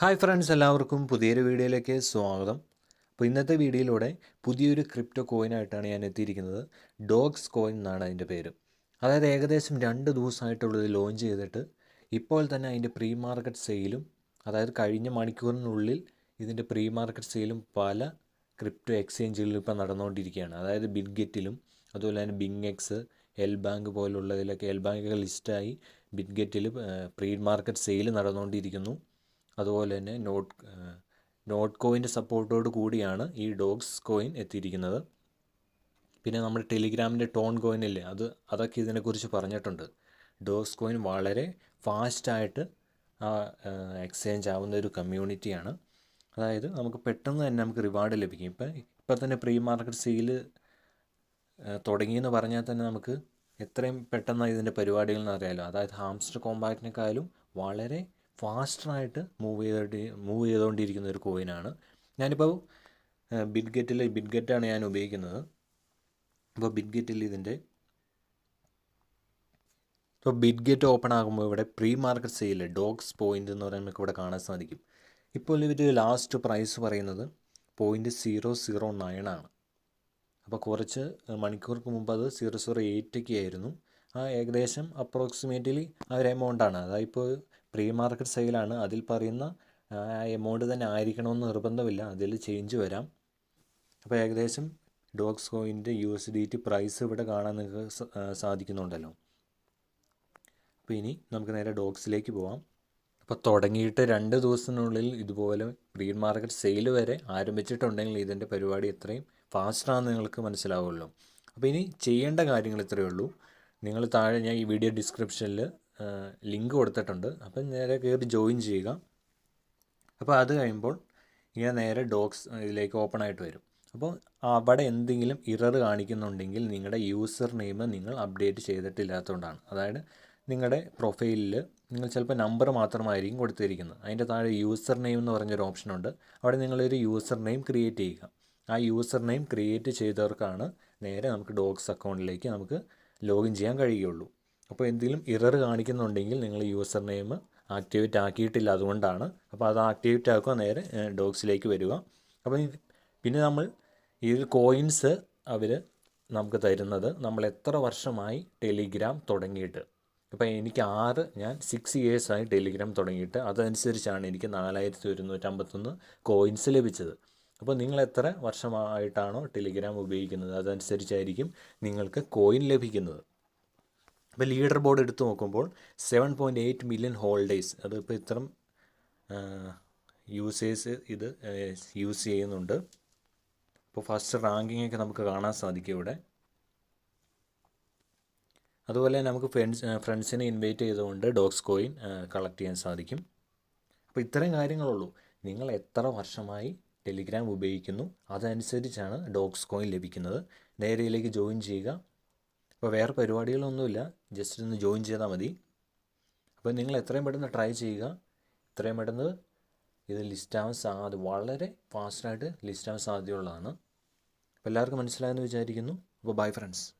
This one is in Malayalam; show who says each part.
Speaker 1: ഹായ് ഫ്രണ്ട്സ് എല്ലാവർക്കും പുതിയൊരു വീഡിയോയിലേക്ക് സ്വാഗതം. അപ്പോൾ ഇന്നത്തെ വീഡിയോയിലൂടെ പുതിയൊരു ക്രിപ്റ്റോ കോയിനായിട്ടാണ് ഞാൻ എത്തിയിരിക്കുന്നത്. ഡോഗ്സ് കോയിൻ എന്നാണ് അതിന്റെ പേര്. അതായത് ഏകദേശം രണ്ട് ദിവസമായിട്ടുള്ളത് ലോഞ്ച് ചെയ്തിട്ട് ഇപ്പോൾ തന്നെ അതിന്റെ പ്രീ മാർക്കറ്റ് സെയിലും അതായത് കഴിഞ്ഞ മണിക്കൂറിനുള്ളിൽ ഇതിന്റെ പ്രീ മാർക്കറ്റ് സെയിലും പല ക്രിപ്റ്റോ എക്സ്ചേഞ്ചുകളിലും ഇപ്പോൾ നടന്നുകൊണ്ടിരിക്കുകയാണ്. അതായത് ബിറ്റ്ഗെറ്റിലും അതുപോലെ തന്നെ ബിങ് എക്സ് എൽ ബാങ്ക് പോലുള്ളതിലൊക്കെ എൽ ബാങ്കൊക്കെ ലിസ്റ്റായി ബിറ്റ്ഗെറ്റിൽ പ്രീ മാർക്കറ്റ് സെയിൽ നടന്നുകൊണ്ടിരിക്കുന്നു. അതുപോലെ തന്നെ നോട്ട് നോട്ട് കോയിന്റെ സപ്പോർട്ടോട് കൂടിയാണ് ഈ ഡോഗ്സ് കോയിൻ എത്തിയിരിക്കുന്നത്. പിന്നെ നമ്മുടെ ടെലിഗ്രാമിന്റെ ടോൺ കോയിൻ ഇല്ലേ അത് അതൊക്കെ ഇതിനെക്കുറിച്ച് പറഞ്ഞിട്ടുണ്ട്. ഡോഗ്സ് കോയിൻ വളരെ ഫാസ്റ്റായിട്ട് എക്സ്ചേഞ്ച് ആവുന്ന ഒരു കമ്മ്യൂണിറ്റിയാണ് അതായത് നമുക്ക് പെട്ടെന്ന് തന്നെ നമുക്ക് റിവാർഡ് ലഭിക്കും. ഇപ്പം ഇപ്പം തന്നെ പ്രീ മാർക്കറ്റ് സെയിൽ തുടങ്ങിയെന്ന് പറഞ്ഞാൽ തന്നെ നമുക്ക് എത്രയും പെട്ടെന്ന് ഇതിന്റെ പരിപാടികൾ എന്ന് അറിയാമല്ലോ അതായത് ഹാംസ്റ്റർ കോമ്പാക്റ്റിനേക്കാളും വളരെ ഫാസ്റ്ററായിട്ട് മൂവ് ചെയ്തിട്ട് മൂവ് ചെയ്തുകൊണ്ടിരിക്കുന്ന ഒരു കോയിനാണ്. ഞാനിപ്പോൾ ബിറ്റ്ഗെറ്റിൽ ബിറ്റ്ഗെറ്റാണ് ഞാൻ ഉപയോഗിക്കുന്നത്. അപ്പോൾ ബിറ്റ്ഗെറ്റിൽ ഇതിന്റെ ഇപ്പോൾ ബിറ്റ്ഗെറ്റ് ഓപ്പൺ ആകുമ്പോൾ ഇവിടെ pre market sale dogs point എന്ന് പറയുമ്പോൾ നമുക്ക് ഇവിടെ കാണാൻ സാധിക്കും. ഇപ്പോൾ ഇവർ ലാസ്റ്റ് പ്രൈസ് പറയുന്നത് പോയിന്റ് സീറോ സീറോ നയൻ ആണ്. അപ്പോൾ കുറച്ച് മണിക്കൂർക്ക് മുമ്പ് അത് സീറോ സീറോ എയ്റ്റൊക്കെ ആയിരുന്നു. ആ ഏകദേശം അപ്രോക്സിമേറ്റ്ലി ആ ഒരു എമൗണ്ടാണ് അതായത് ഇപ്പോൾ പ്രീ മാർക്കറ്റ് സെയിലാണ്. അതിൽ പറയുന്ന എമൗണ്ട് തന്നെ ആയിരിക്കണമെന്ന് നിർബന്ധമില്ല. അതിൽ ചേഞ്ച് വരാം. അപ്പോൾ ഏകദേശം dogs കോയിന്റെ U S D T price ഇവിടെ കാണാൻ നിങ്ങൾക്ക് സാധിക്കുന്നുണ്ടല്ലോ. അപ്പോൾ ഇനി നമുക്ക് നേരെ ഡോക്സിലേക്ക് പോവാം. അപ്പോൾ തുടങ്ങിയിട്ട് രണ്ട് ദിവസത്തിനുള്ളിൽ ഇതുപോലെ പ്രീ മാർക്കറ്റ് സെയിൽ വരെ ആരംഭിച്ചിട്ടുണ്ടെങ്കിൽ ഇതിന്റെ പരിപാടി എത്രയും ഫാസ്റ്റാണെന്ന് നിങ്ങൾക്ക് മനസ്സിലാവുമല്ലോ. അപ്പോൾ ഇനി ചെയ്യേണ്ട കാര്യങ്ങൾ ഇത്രയേ ഉള്ളൂ. നിങ്ങൾ താഴെ ഞാൻ ഈ വീഡിയോ ഡിസ്ക്രിപ്ഷനിൽ ലിങ്ക് കൊടുത്തിട്ടുണ്ട്. അപ്പം നേരെ കയറി ജോയിൻ ചെയ്യുക. അപ്പോൾ അത് കഴിയുമ്പോൾ ഇങ്ങനെ നേരെ ഡോക്സ് ഇതിലേക്ക് ഓപ്പൺ ആയിട്ട് വരും. അപ്പോൾ അവിടെ എന്തെങ്കിലും ഇറർ കാണിക്കുന്നുണ്ടെങ്കിൽ നിങ്ങളുടെ യൂസർ നെയിം നിങ്ങൾ അപ്ഡേറ്റ് ചെയ്തിട്ടില്ലാത്തതുകൊണ്ടാണ്. അതായത് നിങ്ങളുടെ പ്രൊഫൈലിൽ നിങ്ങൾ ചിലപ്പോൾ നമ്പർ മാത്രമായിരിക്കും കൊടുത്തിരിക്കുന്നത്. അതിന്റെ താഴെ യൂസർ നെയിം എന്ന് പറഞ്ഞൊരു ഓപ്ഷനുണ്ട് അവിടെ നിങ്ങളൊരു യൂസർ നെയിം ക്രിയേറ്റ് ചെയ്യുക. ആ യൂസർ നെയിം ക്രിയേറ്റ് ചെയ്തവർക്കാണ് നേരെ നമുക്ക് ഡോക്സ് അക്കൗണ്ടിലേക്ക് നമുക്ക് ലോഗിൻ ചെയ്യാൻ കഴിയുകയുള്ളൂ. അപ്പോൾ എന്തെങ്കിലും ഇറർ കാണിക്കുന്നുണ്ടെങ്കിൽ നിങ്ങൾ യൂസർ നെയിം ആക്ടിവേറ്റ് ആക്കിയിട്ടില്ല അതുകൊണ്ടാണ്. അപ്പോൾ അത് ആക്ടിവേറ്റ് ആക്കുക നേരെ ഡോക്സിലേക്ക് വരിക. അപ്പോൾ പിന്നെ നമ്മൾ ഈ കോയിൻസ് അവർ നമുക്ക് തരുന്നത് നമ്മൾ എത്ര വർഷമായി ടെലിഗ്രാം തുടങ്ങിയിട്ട്. ഇപ്പം എനിക്ക് ആറ് ഞാൻ സിക്സ് ഇയേഴ്സായി ടെലിഗ്രാം തുടങ്ങിയിട്ട്. അതനുസരിച്ചാണ് എനിക്ക് നാലായിരത്തി ഒരുന്നൂറ്റമ്പത്തൊന്ന് കോയിൻസ് ലഭിച്ചത്. അപ്പോൾ നിങ്ങൾ എത്ര വർഷമായിട്ടാണോ ടെലിഗ്രാം ഉപയോഗിക്കുന്നത്? അതനുസരിച്ചായിരിക്കും നിങ്ങൾക്ക് കോയിൻ ലഭിക്കുന്നത്. അപ്പോൾ ലീഡർ ബോർഡ് എടുത്തു നോക്കുമ്പോൾ seven point eight million holders അതിപ്പോൾ ഇത്രയും യൂസേഴ്സ് ഇത് യൂസ് ചെയ്യുന്നുണ്ട്. അപ്പോൾ ഫസ്റ്റ് റാങ്കിങ് ഒക്കെ നമുക്ക് കാണാൻ സാധിക്കും ഇവിടെ. അതുപോലെ നമുക്ക് ഫ്രണ്ട്സ് ഫ്രണ്ട്സിനെ ഇൻവൈറ്റ് ചെയ്തുകൊണ്ട് ഡോഗ്സ് കോയിൻ കളക്ട് ചെയ്യാൻ സാധിക്കും. അപ്പോൾ ഇത്രയും കാര്യങ്ങളുള്ളൂ. നിങ്ങൾ എത്ര വർഷമായി ടെലിഗ്രാം ഉപയോഗിക്കുന്നു? അതനുസരിച്ചാണ് ഡോഗ്സ് കോയിൻ ലഭിക്കുന്നത്. നേരയിലേക്ക് ജോയിൻ ചെയ്യുക. അപ്പോൾ വേറെ പരിപാടികളൊന്നുമില്ല. ജസ്റ്റ് ഒന്ന് ജോയിൻ ചെയ്താൽ മതി. അപ്പോൾ നിങ്ങൾ എത്രയും പെട്ടെന്ന് ട്രൈ ചെയ്യുക. എത്രയും പെട്ടെന്ന് ഇത് ലിസ്റ്റാവാൻ സാധ്യത വളരെ ഫാസ്റ്റായിട്ട് ലിസ്റ്റാവാൻ സാധ്യതയുള്ളതാണ്. അപ്പോൾ എല്ലാവർക്കും മനസ്സിലായെന്ന് വിചാരിക്കുന്നു. അപ്പോൾ ബൈ ഫ്രണ്ട്സ്